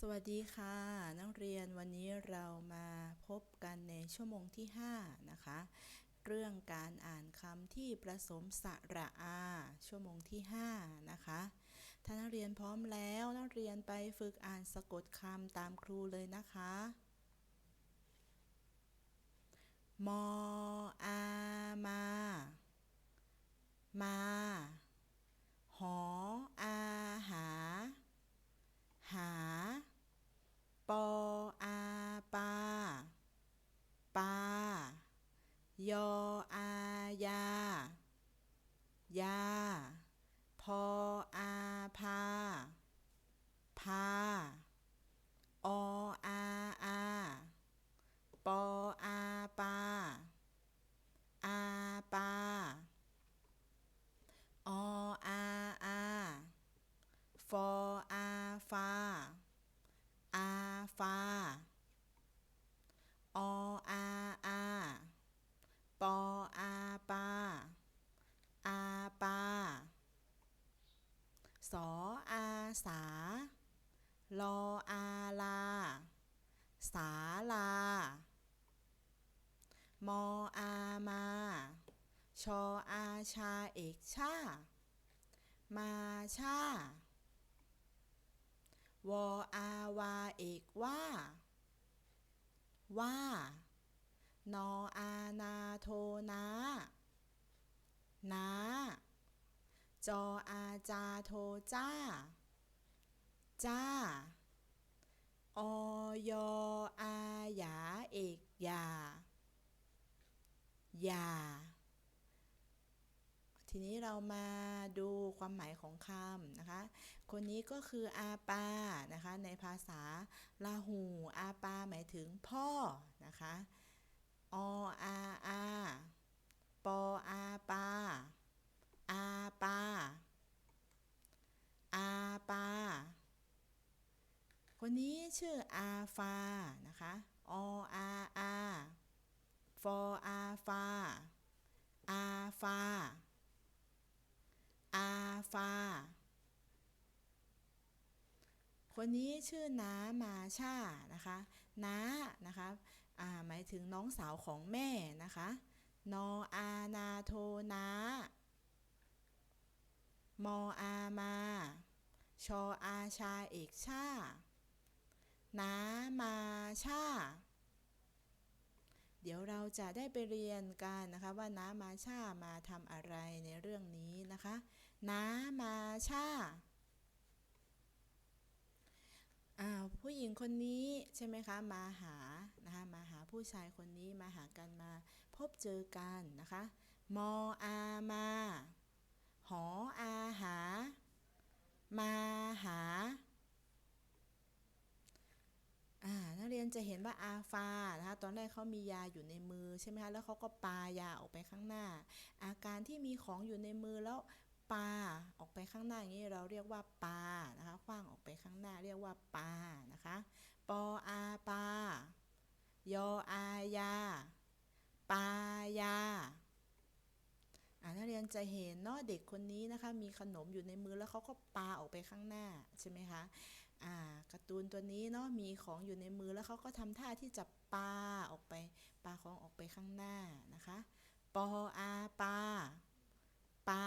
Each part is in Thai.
สวัสดีค่ะ นักเรียนวันนี้เรามาพบกันในชั่วโมงที่ 5 นะคะ เรื่องการอ่านคำที่ประสมสระอา ชั่วโมงที่ 5 นะคะถ้านักเรียนพร้อมแล้วนักเรียนไปฝึกอ่านสะกดคำตามครูเลยนะคะ มออามา มา หออาหา หา ปออาปา ปา ยออายา ยา พออาพา พา ออาอา ปออาปา อาปา ออาอา ฟออาฟา อาฟา ออาอา ปออาปา อาปา สออา สา ลออาลา สาลา มออามา ชออาชาเอกชา มาชาวออาวาเอกว่า ว่า นออานาโทนา นาจออาจาโทจ้า จ้า อย อาหยา เอกยา ยา ทีนี้เรามาดูความหมายของคำนะคะ คนนี้ก็คืออาปา นะคะ ในภาษาลาหู อาปาหมายถึงพ่อ นะคะ ออาอาปออาปา อาปา อาปา คนนี้ชื่ออาฟานะคะออาอาฟออาฟาอาฟาอาฟาคนนี้ชื่อน้ามาชานะคะน้านะคะหมายถึงน้องสาวของแม่นะคะนออานาโทนามออามา ชออาชาเอกชา นามาชาเดี๋ยวเราจะได้ไปเรียนกันนะคะว่าน้ามาชามาทำอะไรในเรื่องนี้นะคะน้ามาชาอ่าผู้หญิงคนนี้ใช่ไหมคะมาหานะคะมาหาผู้ชายคนนี้มาหากันมาพบเจอกันนะคะมออามาหออาหา มาหา อ่านักเรียนจะเห็นว่าอาฟานะคะตอนแรกเขามียาอยู่ในมือใช่ไหมคะแล้วเขาก็ปายาออกไปข้างหน้า อาการที่มีของอยู่ในมือแล้วปาออกไปข้างหน้าอย่างนี้เราเรียกว่าปานะคะคว้างออกไปข้างหน้าเรียกว่าปานะคะปออาปายออายา ปายาอ่านักเรียนจะเห็นเนาะเด็กคนนี้นะคะมีขนมอยู่ในมือแล้วเขาก็ปาออกไปข้างหน้าใช่ไหมคะ อ่าการ์ตูนตัวนี้เนาะมีของอยู่ในมือแล้วเขาก็ทำท่าที่จะปาออกไปปาของออกไปข้างหน้านะคะปออาปาปา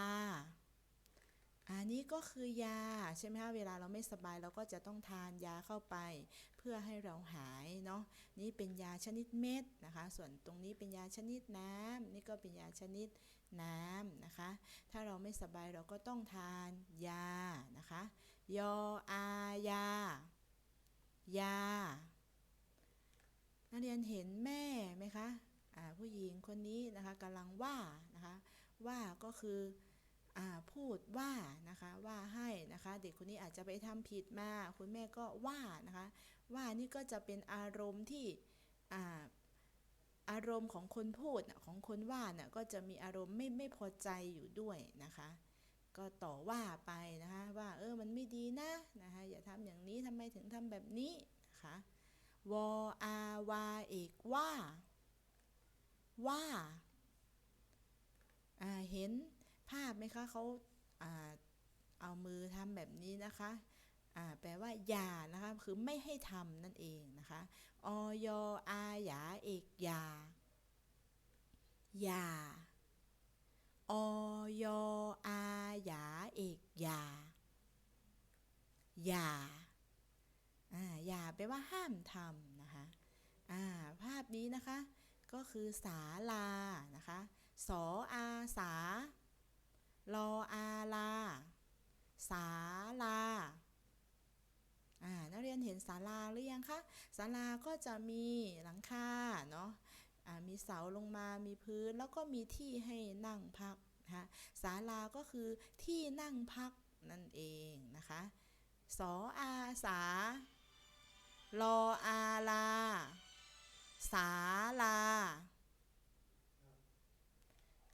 อันนี้ก็คือยาใช่ไหมคะเวลาเราไม่สบายเราก็จะต้องทานยาเข้าไป เพื่อให้เราหายเนาะนี่เป็นยาชนิดเม็ดนะคะ ส่วนตรงนี้เป็นยาชนิดน้ำนี่ก็เป็นยาชนิดน้ำนะคะ ถ้าเราไม่สบายเราก็ต้องทานยานะคะ ยออายา ยา นักเรียนเห็นแม่ไหมคะผู้หญิงคนนี้นะคะกำลังว่านะคะว่าก็คืออพูดว่านะคะว่าให้นะคะเด็กคนนี้อาจจะไปทำผิดมาคุณแม่ก็ว่านะคะว่านี่ก็จะเป็นอารมณ์ที่อาอารมณ์ของคนพูดของคนว่าน่ะก็จะมีอารมณ์ไม่ไม่พอใจอยู่ด้วยนะคะ ก็ต่อว่าไปนะคะว่าเออมันไม่ดีนะนะคะอย่าทำอย่างนี้ทำไมถึงทำแบบนี้นะคะวออาวาเอกว่า ว่าาเห็นภาพไหมคะเขาอาเอามือทำแบบนี้นะคะแปลว่าอย่านะคะคือไม่ให้ทำนั่นเองนะคะอยอาหยาเอกยาอย่า อยอาหยาเอกยาอย่าอ่าอย่าแปลว่าห้ามทำนะคะอ่าภาพนี้นะคะ ก็คือศาลานะคะสออาสาลออาลาศาลาอ่านักเรียนเห็นศาลาหรือยังคะศาลาก็จะมีหลังคาเนาะ มีเสาลงมามีพื้นแล้วก็มีที่ให้นั่งพักนะคะศาลาก็คือที่นั่งพักนั่นเองนะคะสออาสาลออาลาศาลา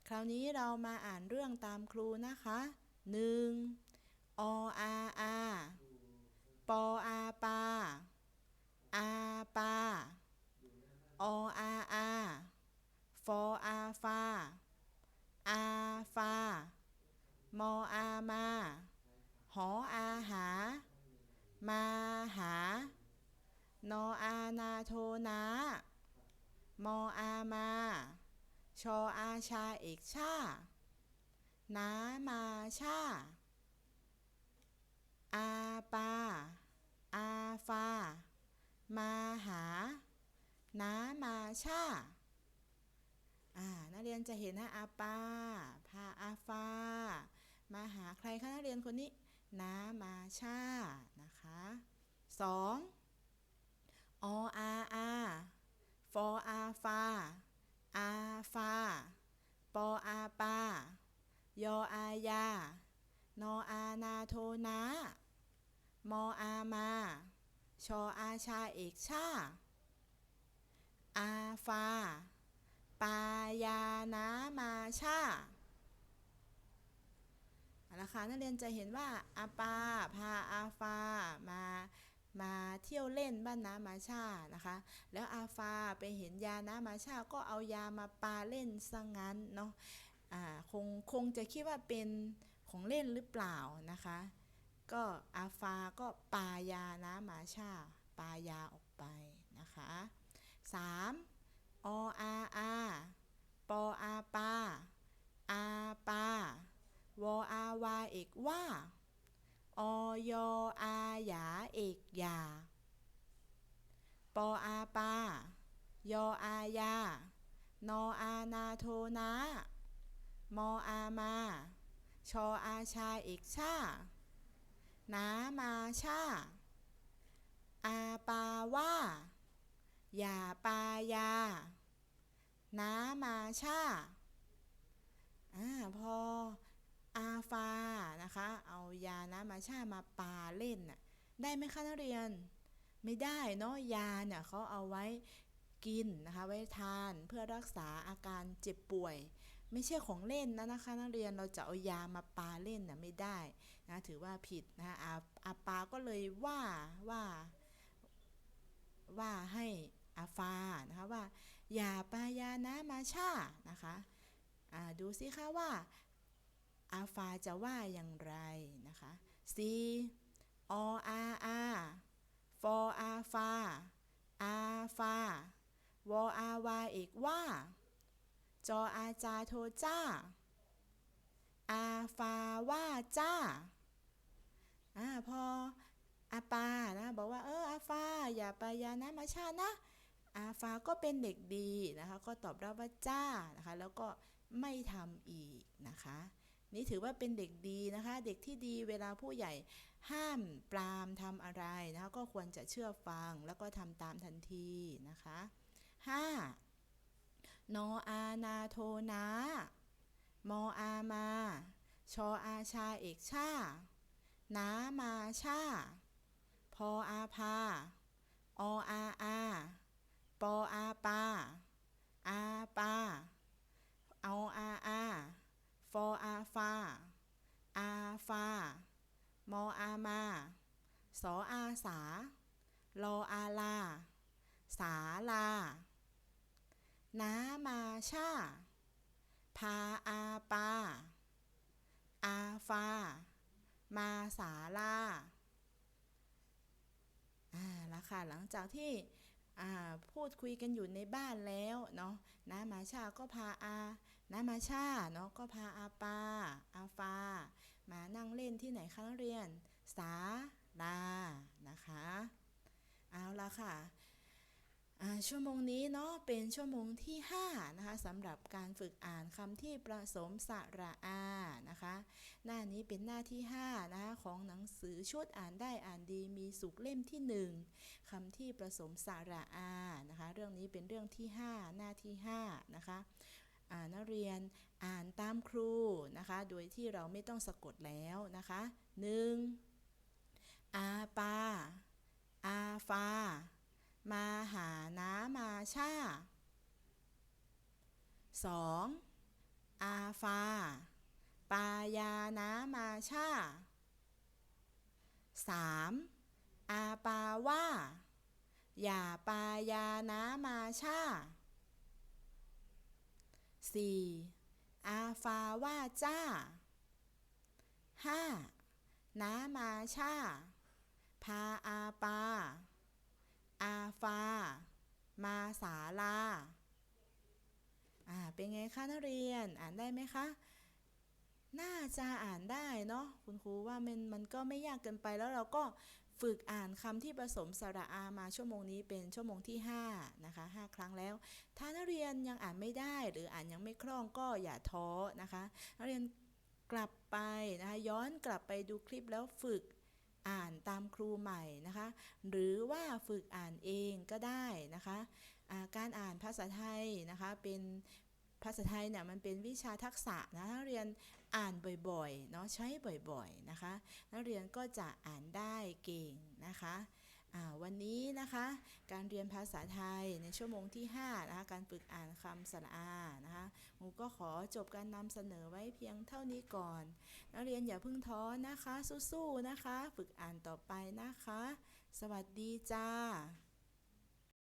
คราวนี้เรามาอ่านเรื่องตามครูนะคะหนึ่งออาอาปออาปาอาปา ออาอาฟออาฟาอาฟามออามาหออาหา มาหา นออานาโทนามออามา ชออาชาเอกชา นามาชา อาปา อาฟา มาหา นามาชาอ่านักเรียนจะเห็นนะอาปา พาอาฟา มาหาใครคะนักเรียนคนนี้นามาชา นะคะสองออาอาฟออาฟา อาฟา ปออาปา ยออายา นออานาโทนามออามา ชออาชาเอกชา อาฟา ปายานามาชาเอาละคะนักเรียนจะเห็นว่าอาปาพาอาฟามามาเที่ยวเล่นบ้านน้ามาชานะคะ แล้วอาฟาไปเห็นยาน้ามาชาก็เอายามาปาเล่นซะงั้นเนาะอ่าคงคงจะคิดว่าเป็นของเล่นหรือเปล่านะคะ ก็อาฟาก็ปายาน้ามาชา ปายาออกไปนะคะ 3. ออาอาปออาปาอาปาวออาวาเอกว่าออยอาหยาเอกยาปออาปายออายานออานาโทนามออามาชออาชาเอกชานามาชาอาปาว่า อย่าปายานามาชาอ่าพออาฟานะคะ เอายานะมาชามาปาเล่นน่ะได้ไหมคะนักเรียน ไม่ได้เนาะยาเนี่ยเขาเอาไว้กินนะคะ ไว้ทานเพื่อรักษาอาการเจ็บป่วย ไม่ใช่ของเล่นนะนะคะ นักเรียนเราจะเอายามาปาเล่นน่ะไม่ได้นะถือว่าผิดนะคะอาอาปาก็เลยว่าว่า ว่าให้ อาฟานะคะว่าอย่าปายานะมาชานะคะดูสิคะว่าอาฟาจะว่าอย่างไรนะคะ C ออาอาฟออาฟาอาฟาวออาวาเอกว่า จออาจาโทจ้า อาฟาว่าจ้าอ่าพออาปานะบอกว่าเอออาฟาอย่าไปยานะมาชานะ อาฟ้าก็เป็นเด็กดีนะคะ ก็ตอบรับว่าจ้านะคะ แล้วก็ไม่ทำอีกนะคะ นี่ถือว่าเป็นเด็กดีนะคะ เด็กที่ดีเวลาผู้ใหญ่ห้ามปรามทำอะไรนะคะ ก็ควรจะเชื่อฟังแล้วก็ทำตามทันทีนะคะ 5. นออานาโทนามออามาชออาชาเอกชานามาชาพออาพาออาอา ออาปาอาปาเอาอาอาฟออาฟาอาฟามออามาสออาสาลออาลา สาลา นามาชา พาอาปา อาฟา มาสาลาอ่าค่ะ หลังจากที่ พูดคุยกันอยู่ในบ้านแล้วเนาะน้ามาชาก็พาอาน้ามาชาเนาะก็พาอาปาอาฟา มานั่งเล่นที่ไหนคะนักเรียนสาลานะคะ เอาละค่ะ ชั่วโมงนี้เนาะเป็นชั่วโมงที่5นะคะสำหรับการฝึกอ่านคำที่ผสมสระอานะคะ หน้านี้เป็นหน้าที่5นะคะของหนังสือชุดอ่านได้อ่านดีมีสุขเล่มที่ 1คำที่ผสมสระอานะคะ เรื่องนี้เป็นเรื่องที่ 5 หน้าที่5นะคะนักเรียนอ่านตามครูนะคะ โดยที่เราไม่ต้องสะกดแล้วนะคะ 1. อาปาอาฟา มาหาน้ามาชา 2. อาฟา ปายาน้ามาชา 3. อาปาว่า อย่าปายาน้ามาชา 4. อาฟาว่าจ้า 5. น้ามาชาพาอาปา อาฟา มาศาลา อ่า เป็นไงคะนักเรียน อ่านได้ไหมคะ น่าจะอ่านได้เนาะ คุณครูว่ามันมันก็ไม่ยากเกินไปแล้วเราก็ฝึกอ่านคำที่ผสมสระอามาชั่วโมงนี้เป็นชั่วโมงที่5นะคะ5 ครั้งแล้ว ถ้านักเรียนยังอ่านไม่ได้หรืออ่านยังไม่คล่องก็อย่าท้อนะคะ นักเรียนกลับไปนะคะย้อนกลับไปดูคลิปแล้วฝึก อ่านตามครูใหม่นะคะ หรือว่าฝึกอ่านเองก็ได้นะคะะการอ่านภาษาไทยนะคะเป็นภาษาไทยเนี่ยมันเป็นวิชาทักษะนะนักเรียนอ่านบ่อยๆเนาะใช้บ่อยๆนะคะ นักเรียนก็จะอ่านได้เก่งนะคะ วันนี้นะคะ การเรียนภาษาไทยในชั่วโมงที่5นะคะการฝึกอ่านคำสระอานะคะหนูก็ขอจบการนำเสนอไว้เพียงเท่านี้ก่อน นักเรียนอย่าเพิ่งท้อนะคะ สู้ๆนะคะ ฝึกอ่านต่อไปนะคะ สวัสดีจ้า